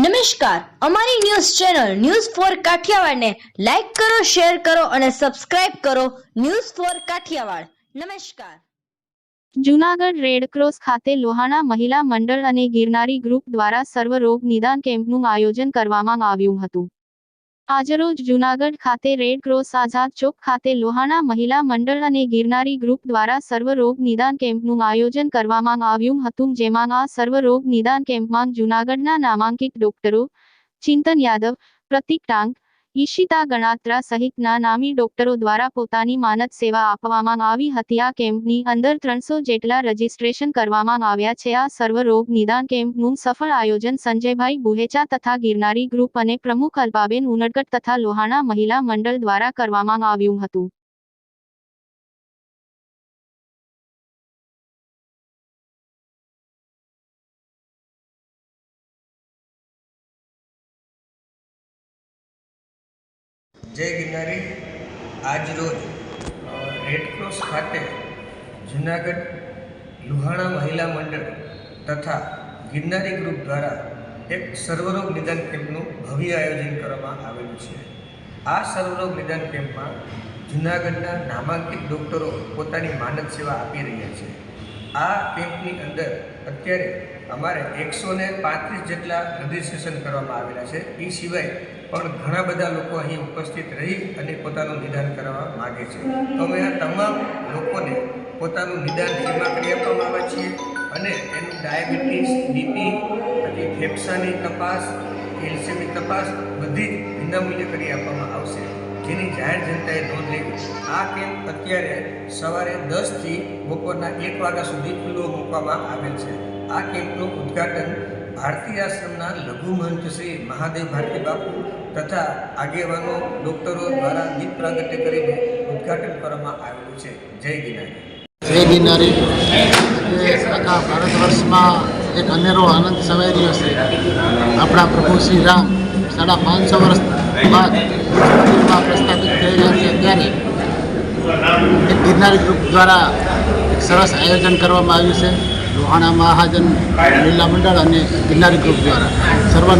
નમસ્કાર. અમારી news channel news four કાઠિયાવાડને લાઈક કરો, શેર કરો અને સબસ્ક્રાઇબ કરો ન્યૂઝ ફોર કાઠિયાવાડ. નમસ્કાર. જુનાગઢ રેડક્રોસ ખાતે લોહાણા મહિલા મંડળ અને ગિરનારી ગ્રુપ દ્વારા સર્વરોગ નિદાન કેમ્પનું આયોજન કરવામાં આવ્યું હતું. આજરોજ જૂનાગઢ ખાતે રેડક્રોસ આઝાદ ચોક ખાતે લોહાણા મહિલા મંડળ અને ગિરનારી ગ્રુપ દ્વારા સર્વરોગ નિદાન કેમ્પનું આયોજન કરવામાં આવ્યું હતું, જેમાં આ સર્વરોગ નિદાન કેમ્પમાં જૂનાગઢના નામાંકિત ડોક્ટરો ચિંતન યાદવ, પ્રતિક ટાંગ ઈશિતા ગણાત્રા સહિતના નામી ડોક્ટરો દ્વારા પોતાની માનદ સેવા આપવામાં આવી હતી. આ કેમ્પની અંદર ત્રણસો જેટલા રજીસ્ટ્રેશન કરવામાં આવ્યા છે. આ સર્વરોગ નિદાન કેમ્પનું સફળ આયોજન સંજયભાઈ બુહેચા તથા ગિરનારી ગ્રુપ અને પ્રમુખ અલ્પાબેન ઉનડકટ તથા લોહાણા મહિલા મંડળ દ્વારા કરવામાં આવ્યું હતું. જય ગિરનારી. આજ રોજ રેડક્રોસ ખાતે જુનાગઢ લુહાણા મહિલા મંડળ તથા ગિરનારી ગ્રુપ દ્વારા એક સર્વરોગ નિદાન કેમ્પનું ભવ્ય આયોજન કરવામાં આવેલું છે. આ સર્વરોગ નિદાન કેમ્પમાં જુનાગઢના નામાંકિત ડૉક્ટરો પોતાની માનદ સેવા આપી રહ્યા છે. આ કેમ્પની અંદર અત્યારે અમારે એકસો ને પાંત્રીસ જેટલા રજીસ્ટ્રેશન કરવામાં આવેલા છે. એ સિવાય પણ ઘણા બધા લોકો અહીં ઉપસ્થિત રહી અને પોતાનું નિદાન કરવા માગે છે. તો અમે આ તમામ લોકોને પોતાનું નિદાન ફ્રીમાં કરી આપવામાં આવે છીએ અને એનું ડાયાબિટીસ, બીપી પછી ફેફસાની તપાસ, કેલ્શિયમની તપાસ બધી જ વિનામૂલ્યે કરી આપવામાં આવશે. જેની જાહેર જનતાએ નોંધ લેવી આ કેમ્પ અત્યારે સવારે દસથી બપોરના એક વાગ્યા સુધી ખુલ્લો મૂકવામાં આવેલ છે. આ કેમ્પનું ઉદ્ઘાટન ભારતીય આશ્રમના લઘુ મહંત શ્રી મહાદેવ ભારતી બાપુ તથા આગેવાનો, ડોક્ટરો દ્વારા દીપ પ્રાગટ્ય કરીને ઉદ્ઘાટન કરવામાં આવેલું છે. જય ગિરનારી. જય ગિરનારી. આખા ભારત વર્ષમાં એક અનેરો આનંદ રહ્યો છે. આપણા પ્રભુ શ્રી રામ સાડા પાંચસો વર્ષ બાદ પૃથ્વીમાં પ્રસ્થાપિત થયેલા છે ત્યારે ગિરનારી ગ્રુપ દ્વારા એક સરસ આયોજન કરવામાં આવ્યું છે. લોહાણા મહાજન, લીલા મંડળ અને ગિરનારી ગ્રુપ દ્વારા. સર્વ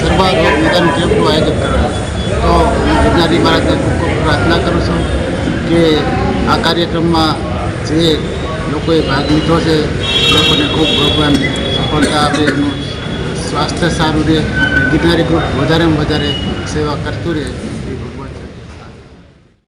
સર્વ રોગ નિદાન કેમ્પનું આયોજન કરેલું છે. તો હું ગિરનારી મહારાજને ખૂબ ખૂબ પ્રાર્થના કરું છું કે આ કાર્યક્રમમાં જે લોકોએ ભાગ લીધો છે લોકોને ખૂબ ભગવાન સફળતા આપે, એનું સ્વાસ્થ્ય સારું રહે ગિરનારી ગ્રુપ વધારેમાં વધારે સેવા કરતું રહે.